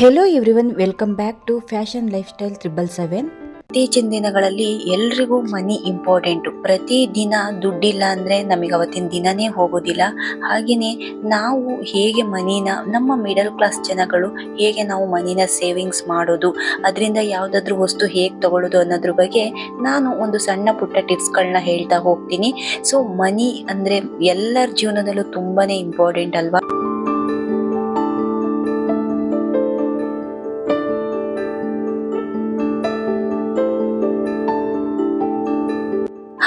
Hello everyone welcome back to fashion lifestyle triple seven ಇತ್ತೀಚಿನ ದಿನಗಳಲ್ಲಿ ಎಲ್ರಿಗೂ ಮನಿ ಇಂಪಾರ್ಟೆಂಟು ಪ್ರತಿ ದಿನ ದುಡ್ಡಿಲ್ಲ ಅಂದರೆ ನಮಗೆ ಅವತ್ತಿನ ದಿನನೇ ಹೋಗೋದಿಲ್ಲ. ಹಾಗೆಯೇ ನಾವು ಹೇಗೆ ಮನಿನ, ನಮ್ಮ ಮಿಡಲ್ ಕ್ಲಾಸ್ ಜನಗಳು ಹೇಗೆ ನಾವು ಮನಿನ ಸೇವಿಂಗ್ಸ್ ಮಾಡೋದು, ಅದರಿಂದ ಯಾವುದಾದ್ರೂ ವಸ್ತು ಹೇಗೆ ತಗೊಳ್ಳೋದು ಅನ್ನೋದ್ರ ಬಗ್ಗೆ ನಾನು ಒಂದು ಸಣ್ಣ ಪುಟ್ಟ ಟಿಪ್ಸ್ಗಳನ್ನ ಹೇಳ್ತಾ ಹೋಗ್ತೀನಿ. ಸೊ ಮನಿ ಅಂದರೆ ಎಲ್ಲರ ಜೀವನದಲ್ಲೂ ತುಂಬಾ ಇಂಪಾರ್ಟೆಂಟ್ ಅಲ್ವಾ?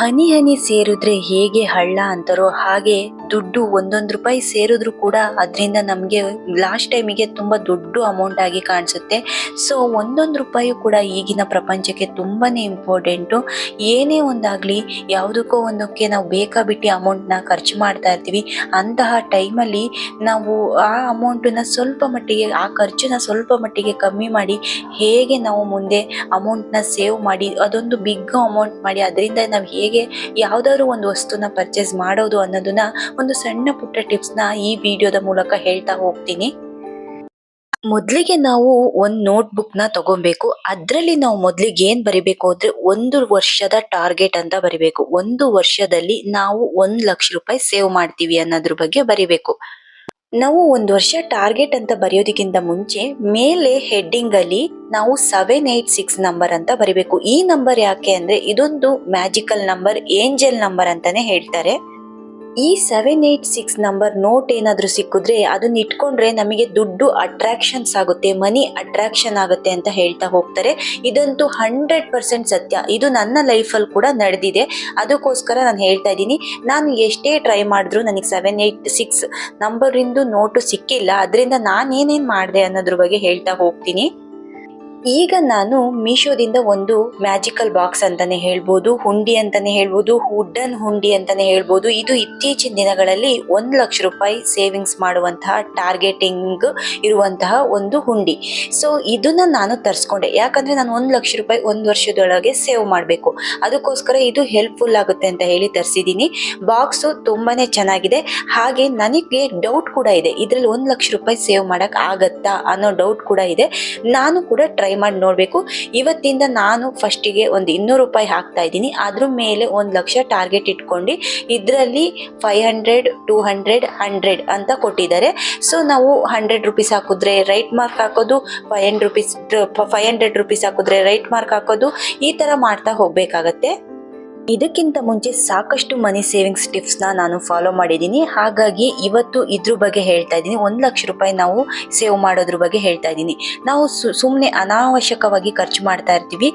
ಹನಿ ಹನಿ ಸೇರಿದ್ರೆ ಹೇಗೆ ಹಳ್ಳ ಅಂತಾರೋ ಹಾಗೆ ದುಡ್ಡು ಒಂದೊಂದು ರೂಪಾಯಿ ಸೇರಿದ್ರು ಕೂಡ ಅದರಿಂದ ನಮಗೆ ಲಾಸ್ಟ್ ಟೈಮಿಗೆ ತುಂಬ ದೊಡ್ಡ ಅಮೌಂಟ್ ಆಗಿ ಕಾಣಿಸುತ್ತೆ. ಸೊ ಒಂದೊಂದು ರೂಪಾಯಿ ಕೂಡ ಈಗಿನ ಪ್ರಪಂಚಕ್ಕೆ ತುಂಬಾ ಇಂಪಾರ್ಟೆಂಟು ಏನೇ ಒಂದಾಗಲಿ ಯಾವುದಕ್ಕೋ ಒಂದಕ್ಕೆ ನಾವು ಬೇಕಾಬಿಟ್ಟು ಅಮೌಂಟ್ನ ಖರ್ಚು ಮಾಡ್ತಾ ಇರ್ತೀವಿ. ಅಂತಹ ಟೈಮಲ್ಲಿ ನಾವು ಆ ಅಮೌಂಟನ್ನ ಸ್ವಲ್ಪ ಮಟ್ಟಿಗೆ, ಆ ಖರ್ಚನ್ನ ಸ್ವಲ್ಪ ಮಟ್ಟಿಗೆ ಕಮ್ಮಿ ಮಾಡಿ ಹೇಗೆ ನಾವು ಮುಂದೆ ಅಮೌಂಟ್ನ ಸೇವ್ ಮಾಡಿ, ಅದೊಂದು ಬಿಗ್ ಅಮೌಂಟ್ ಮಾಡಿ, ಅದರಿಂದ ನಾವು ಹೇಗೆ ಯಾವುದಾದ್ರು ಒಂದು ವಸ್ತುನ ಪರ್ಚೇಸ್ ಮಾಡೋದು ಅನ್ನೋದನ್ನ ಒಂದು ಸಣ್ಣ ಪುಟ್ಟ ಟಿಪ್ಸ್ನ ಈ ವಿಡಿಯೋದ ಮೂಲಕ ಹೇಳ್ತಾ ಹೋಗ್ತೀನಿ. ಮೊದಲಿಗೆ ನಾವು ಒಂದು ನೋಟ್ಬುಕ್ನ ನ ತಗೊಬೇಕು. ಅದರಲ್ಲಿ ನಾವು ಮೊದಲಿಗೆ ಏನು ಬರಿಬೇಕು ಅಂದ್ರೆ ಒಂದು ವರ್ಷದ ಟಾರ್ಗೆಟ್ ಅಂತ ಬರಿಬೇಕು. ಒಂದು ವರ್ಷದಲ್ಲಿ ನಾವು ಒಂದು ಲಕ್ಷ ರೂಪಾಯಿ ಸೇವ್ ಮಾಡ್ತೀವಿ ಅನ್ನೋದ್ರ ಬಗ್ಗೆ ಬರಿಬೇಕು. ನಾವು ಒಂದು ವರ್ಷ ಟಾರ್ಗೆಟ್ ಅಂತ ಬರೆಯೋದಕ್ಕಿಂತ ಮುಂಚೆ ಮೇಲೆ ಹೆಡ್ಡಿಂಗ್ ಅಲ್ಲಿ ನಾವು ಸೆವೆನ್ ಏಟ್ ಸಿಕ್ಸ್ ನಂಬರ್ ಅಂತ ಬರಿಬೇಕು. ಈ ನಂಬರ್ ಯಾಕೆ ಅಂದ್ರೆ ಇದೊಂದು ಮ್ಯಾಜಿಕಲ್ ನಂಬರ್ ಏಂಜಲ್ ನಂಬರ್ ಅಂತಾನೆ ಹೇಳ್ತಾರೆ. ಈ seven eight six number note ಏನಾದರೂ ಸಿಕ್ಕಿದ್ರೆ ಅದನ್ನ ಇಟ್ಕೊಂಡ್ರೆ ನಮಗೆ ದುಡ್ಡು ಅಟ್ರಾಕ್ಷನ್ಸ್ ಆಗುತ್ತೆ ಮನಿ ಅಟ್ರಾಕ್ಷನ್ ಆಗುತ್ತೆ ಅಂತ ಹೇಳ್ತಾ ಹೋಗ್ತಾರೆ. ಇದಂತೂ ಹಂಡ್ರೆಡ್ ಪರ್ಸೆಂಟ್ ಸತ್ಯ. ಇದು ನನ್ನ ಲೈಫಲ್ಲಿ ಕೂಡ ನಡೆದಿದೆ. ಅದಕ್ಕೋಸ್ಕರ ನಾನು ಹೇಳ್ತಾ ಇದ್ದೀನಿ. ನಾನು ಎಷ್ಟೇ ಟ್ರೈ ಮಾಡಿದ್ರು ನನಗೆ ಸೆವೆನ್ ಏಟ್ ಸಿಕ್ಸ್ ನಂಬರಿಂದು ನೋಟು ಸಿಕ್ಕಿಲ್ಲ. ಅದರಿಂದ ನಾನು ಏನೇನು ಮಾಡಿದೆ ಅನ್ನೋದ್ರ ಬಗ್ಗೆ ಹೇಳ್ತಾ ಹೋಗ್ತೀನಿ. ಈಗ ನಾನು ಮೀಶೋದಿಂದ ಒಂದು ಮ್ಯಾಜಿಕಲ್ ಬಾಕ್ಸ್ ಅಂತಾನೆ ಹೇಳ್ಬೋದು, ಹುಂಡಿ ಅಂತಾನೆ ಹೇಳ್ಬೋದು, ವುಡನ್ ಹುಂಡಿ ಅಂತಾನೆ ಹೇಳ್ಬೋದು. ಇದು ಇತ್ತೀಚಿನ ದಿನಗಳಲ್ಲಿ ಒಂದು ಲಕ್ಷ ರೂಪಾಯಿ ಸೇವಿಂಗ್ಸ್ ಮಾಡುವಂತಹ, ಟಾರ್ಗೆಟಿಂಗ್ ಇರುವಂತಹ ಒಂದು ಹುಂಡಿ. ಸೊ ಇದನ್ನ ನಾನು ತರಿಸ್ಕೊಂಡೆ. ಯಾಕಂದ್ರೆ ನಾನು ಒಂದು ಲಕ್ಷ ರೂಪಾಯಿ ಒಂದು ವರ್ಷದೊಳಗೆ ಸೇವ್ ಮಾಡಬೇಕು. ಅದಕ್ಕೋಸ್ಕರ ಇದು ಹೆಲ್ಪ್ಫುಲ್ ಆಗುತ್ತೆ ಅಂತ ಹೇಳಿ ತರಿಸಿದ್ದೀನಿ. ಬಾಕ್ಸು ತುಂಬಾನೇ ಚೆನ್ನಾಗಿದೆ. ಹಾಗೆ ನನಗೆ ಡೌಟ್ ಕೂಡ ಇದೆ. ಇದರಲ್ಲಿ ಒಂದು ಲಕ್ಷ ರೂಪಾಯಿ ಸೇವ್ ಮಾಡೋಕ್ಕೆ ಆಗತ್ತಾ ಅನ್ನೋ ಡೌಟ್ ಕೂಡ ಇದೆ. ನಾನು ಕೂಡ ಟ್ರೈ ಮಾಡಿ ನೋಡಬೇಕು. ಇವತ್ತಿಂದ ನಾನು ಫಸ್ಟಿಗೆ ಒಂದು ಇನ್ನೂರು ರೂಪಾಯಿ ಹಾಕ್ತಾ ಇದ್ದೀನಿ. ಅದ್ರ ಮೇಲೆ ಒಂದು ಲಕ್ಷ ಟಾರ್ಗೆಟ್ ಇಟ್ಕೊಂಡು ಇದರಲ್ಲಿ five hundred two hundred hundred ಅಂತ ಕೊಟ್ಟಿದ್ದಾರೆ. ಸೊ ನಾವು ಹಂಡ್ರೆಡ್ ರುಪೀಸ್ ಹಾಕಿದ್ರೆ ರೈಟ್ ಮಾರ್ಕ್ ಹಾಕೋದು five hundred rupees five hundred rupees ಹಾಕಿದ್ರೆ ರೈಟ್ ಮಾರ್ಕ್ ಹಾಕೋದು, ಈ ಥರ ಮಾಡ್ತಾ ಹೋಗಬೇಕಾಗತ್ತೆ. ಇದಕ್ಕಿಂತ ಮುಂಚೆ ಸಾಕಷ್ಟು ಮನಿ ಸೇವಿಂಗ್ಸ್ ಟಿಪ್ಸ್ನ ನಾನು ಫಾಲೋ ಮಾಡಿದ್ದೀನಿ. ಹಾಗಾಗಿ ಇವತ್ತು ಇದ್ರ ಬಗ್ಗೆ ಹೇಳ್ತಾ ಇದ್ದೀನಿ. ಒಂದು ಲಕ್ಷ ರೂಪಾಯಿ ನಾವು ಸೇವ್ ಮಾಡೋದ್ರ ಬಗ್ಗೆ ಹೇಳ್ತಾ ಇದ್ದೀನಿ. ನಾವು ಸುಮ್ಮನೆ ಅನಾವಶ್ಯಕವಾಗಿ ಖರ್ಚು ಮಾಡ್ತಾ ಇರ್ತೀವಿ.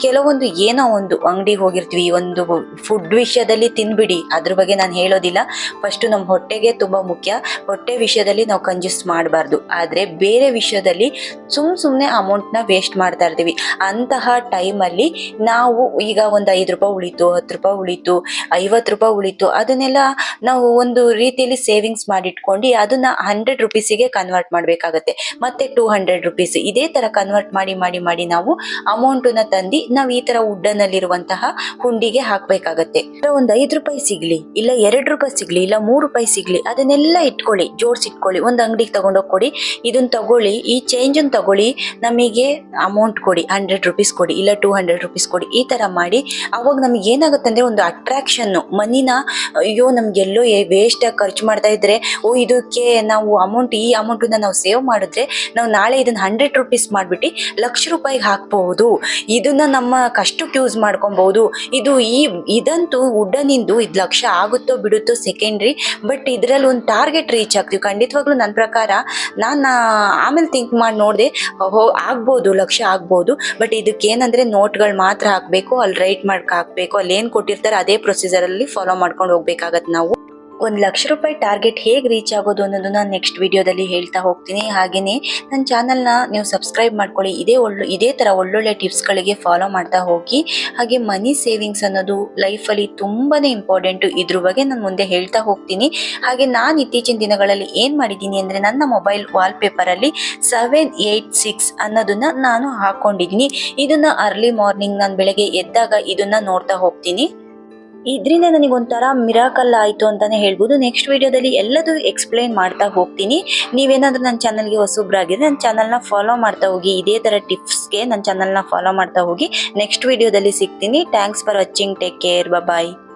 ಕೆಲವೊಂದು ಏನೋ ಒಂದು ಅಂಗಡಿಗೆ ಹೋಗಿರ್ತೀವಿ. ಒಂದು ಫುಡ್ ವಿಷಯದಲ್ಲಿ ತಿನ್ಬಿಡಿ. ಅದ್ರ ಬಗ್ಗೆ ನಾನು ಹೇಳೋದಿಲ್ಲ. ಫಸ್ಟು ನಮ್ಮ ಹೊಟ್ಟೆಗೆ ತುಂಬ ಮುಖ್ಯ. ಹೊಟ್ಟೆ ವಿಷಯದಲ್ಲಿ ನಾವು ಕಂಜೂಸ್ ಮಾಡಬಾರ್ದು. ಆದರೆ ಬೇರೆ ವಿಷಯದಲ್ಲಿ ಸುಮ್ ಸುಮ್ಮನೆ ಅಮೌಂಟ್ನ ವೇಸ್ಟ್ ಮಾಡ್ತಾ ಇರ್ತೀವಿ. ಅಂತಹ ಟೈಮಲ್ಲಿ ನಾವು ಈಗ ಒಂದು ಐದು ರೂಪಾಯಿ ಉಳಿತು ಹತ್ತು ರೂಪಾಯಿ ಉಳಿತು, ಐವತ್ತು ರೂಪಾಯಿ ಉಳಿತು, ಅದನ್ನೆಲ್ಲ ನಾವು ಒಂದು ರೀತಿಯಲ್ಲಿ ಸೇವಿಂಗ್ಸ್ ಮಾಡಿಟ್ಕೊಂಡು ಅದನ್ನ ಹಂಡ್ರೆಡ್ ರುಪೀಸಿಗೆ ಕನ್ವರ್ಟ್ ಮಾಡಬೇಕಾಗತ್ತೆ. ಮತ್ತೆ ಟೂ ಹಂಡ್ರೆಡ್ ರುಪೀಸ್ ಇದೇ ತರ ಕನ್ವರ್ಟ್ ಮಾಡಿ ಮಾಡಿ ಮಾಡಿ ನಾವು ಅಮೌಂಟನ್ನ ತಂದು ನಾವು ಈ ತರ ಉಡ್ಡನಲ್ಲಿರುವಂತಹ ಹುಂಡಿಗೆ ಹಾಕ್ಬೇಕಾಗತ್ತೆ. ಒಂದು ಐದು ರೂಪಾಯಿ ಸಿಗ್ಲಿ, ಇಲ್ಲ ಎರಡು ರೂಪಾಯಿ ಸಿಗ್ಲಿ, ಇಲ್ಲ ಮೂರು ರೂಪಾಯಿ ಸಿಗ್ಲಿ, ಅದನ್ನೆಲ್ಲ ಇಟ್ಕೊಳ್ಳಿ ಜೋಡಿಸಿಟ್ಕೊಳ್ಳಿ ಒಂದು ಅಂಗಡಿಗೆ ತಗೊಂಡೋಗಿ ಕೊಡಿ ಇದನ್ನ ತಗೊಳ್ಳಿ, ಈ ಚೇಂಜನ್ನು ತಗೊಳ್ಳಿ, ನಮಗೆ ಅಮೌಂಟ್ ಕೊಡಿ ಹಂಡ್ರೆಡ್ ರುಪೀಸ್ ಕೊಡಿ, ಇಲ್ಲ ಟೂ ಹಂಡ್ರೆಡ್ ರುಪೀಸ್ ಕೊಡಿ, ಈ ತರ ಮಾಡಿ, ಅವಾಗ ನಮ್ಗೆ ಏನಾಗುತ್ತೆ ಅಂದ್ರೆ ಒಂದು ಅಟ್ರಾಕ್ಷನ್ ಮನಿನ ಅಯ್ಯೋ ನಮ್ಗೆ ಎಲ್ಲೋ ವೇಸ್ಟ್ ಆಗಿ ಖರ್ಚು ಮಾಡ್ತಾ ಇದ್ರೆ, ಓ, ಇದಕ್ಕೆ ನಾವು ಅಮೌಂಟ್ ಈ ಅಮೌಂಟನ್ನ ನಾವು ಸೇವ್ ಮಾಡಿದ್ರೆ, ನಾವು ನಾಳೆ ಇದನ್ನ ಹಂಡ್ರೆಡ್ ರುಪೀಸ್ ಮಾಡ್ಬಿಟ್ಟು ಲಕ್ಷ ರೂಪಾಯಿಗೆ ಹಾಕ್ಬಹುದು. ಇದನ್ನ ನಮ್ಮ ಕಷ್ಟಕ್ಕೆ ಯೂಸ್ ಮಾಡ್ಕೊಬಹುದು. ಇದು ಈ, ಇದಂತೂ ಉಡ್ಡನಿಂದು ಇದು ಲಕ್ಷ ಆಗುತ್ತೋ ಬಿಡುತ್ತೋ ಸೆಕೆಂಡ್ರಿ ಬಟ್ ಇದರಲ್ಲಿ ಒಂದು ಟಾರ್ಗೆಟ್ ರೀಚ್ ಆಗ್ತೀವಿ. ಖಂಡಿತವಾಗ್ಲೂ ನನ್ನ ಪ್ರಕಾರ ನಾನು ಆಮೇಲೆ ಥಿಂಕ್ ಮಾಡಿ ನೋಡಿದೆ ಹೋ ಆಗ್ಬೋದು, ಲಕ್ಷ ಆಗ್ಬೋದು ಬಟ್ ಇದಕ್ಕೆ ಏನಂದ್ರೆ ನೋಟ್ಗಳು ಮಾತ್ರ ಹಾಕಬೇಕು ಅಲ್ಲಿ ರೈಟ್ ಮಾಡ್ಕೆ ಹಾಕಬೇಕು ಅಲ್ಲಿ ಏನು ಕೊಟ್ಟಿರ್ತಾರೆ ಅದೇ ಪ್ರೊಸೀಜರಲ್ಲಿ ಫಾಲೋ ಮಾಡ್ಕೊಂಡು ಹೋಗ್ಬೇಕಾಗತ್ತೆ ನಾವು. ಒಂದು ಲಕ್ಷ ರೂಪಾಯಿ ಟಾರ್ಗೆಟ್ ಹೇಗೆ ರೀಚ್ ಆಗೋದು ಅನ್ನೋದನ್ನ ನೆಕ್ಸ್ಟ್ ವಿಡಿಯೋದಲ್ಲಿ ಹೇಳ್ತಾ ಹೋಗ್ತೀನಿ. ಹಾಗೆಯೇ ನನ್ನ ಚಾನಲ್ನ ನೀವು ಸಬ್ಸ್ಕ್ರೈಬ್ ಮಾಡ್ಕೊಳ್ಳಿ. ಇದೇ ಒಳ್ಳೆ, ಇದೇ ಥರ ಒಳ್ಳೊಳ್ಳೆ ಟಿಪ್ಸ್ಗಳಿಗೆ ಫಾಲೋ ಮಾಡ್ತಾ ಹೋಗಿ. ಹಾಗೆ ಮನಿ ಸೇವಿಂಗ್ಸ್ ಅನ್ನೋದು ಲೈಫಲ್ಲಿ ತುಂಬಾ ಇಂಪಾರ್ಟೆಂಟು ಇದ್ರ ಬಗ್ಗೆ ನಾನು ಮುಂದೆ ಹೇಳ್ತಾ ಹೋಗ್ತೀನಿ. ಹಾಗೆ ನಾನು ಇತ್ತೀಚಿನ ದಿನಗಳಲ್ಲಿ ಏನು ಮಾಡಿದ್ದೀನಿ ಅಂದರೆ ನನ್ನ ಮೊಬೈಲ್ ವಾಲ್ಪೇಪರಲ್ಲಿ ಸೆವೆನ್ ಏಯ್ಟ್ ಸಿಕ್ಸ್ ಅನ್ನೋದನ್ನ ನಾನು ಹಾಕ್ಕೊಂಡಿದ್ದೀನಿ ಇದನ್ನು ಅರ್ಲಿ ಮಾರ್ನಿಂಗ್ ನಾನು ಬೆಳಗ್ಗೆ ಎದ್ದಾಗ ಇದನ್ನು ನೋಡ್ತಾ ಹೋಗ್ತೀನಿ. ಇದರಿಂದ ನನಗೆ ಒಂಥರ ಮಿರಾಕಲ್ ಆಯಿತು ಅಂತಾನೆ ಹೇಳ್ಬೋದು. ನೆಕ್ಸ್ಟ್ ವಿಡಿಯೋದಲ್ಲಿ ಎಲ್ಲದೂ ಎಕ್ಸ್ಪ್ಲೈನ್ ಮಾಡ್ತಾ ಹೋಗ್ತೀನಿ. ನೀವೇನಾದರೂ ನನ್ನ ಚಾನಲ್ಗೆ ಹೊಸಬ್ರಾಗಿದ್ರೆ ನನ್ನ ಚಾನಲ್ನ ಫಾಲೋ ಮಾಡ್ತಾ ಹೋಗಿ. ಇದೇ ಥರ ಟಿಪ್ಸ್ಗೆ ನನ್ನ ಚಾನಲ್ನ ಫಾಲೋ ಮಾಡ್ತಾ ಹೋಗಿ. ನೆಕ್ಸ್ಟ್ ವಿಡಿಯೋದಲ್ಲಿ ಸಿಗ್ತೀನಿ. Thanks for watching take care bye